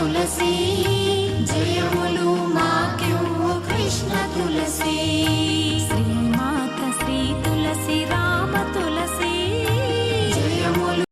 తులసి జయములు మాకెవ్వు Krishna తులసి.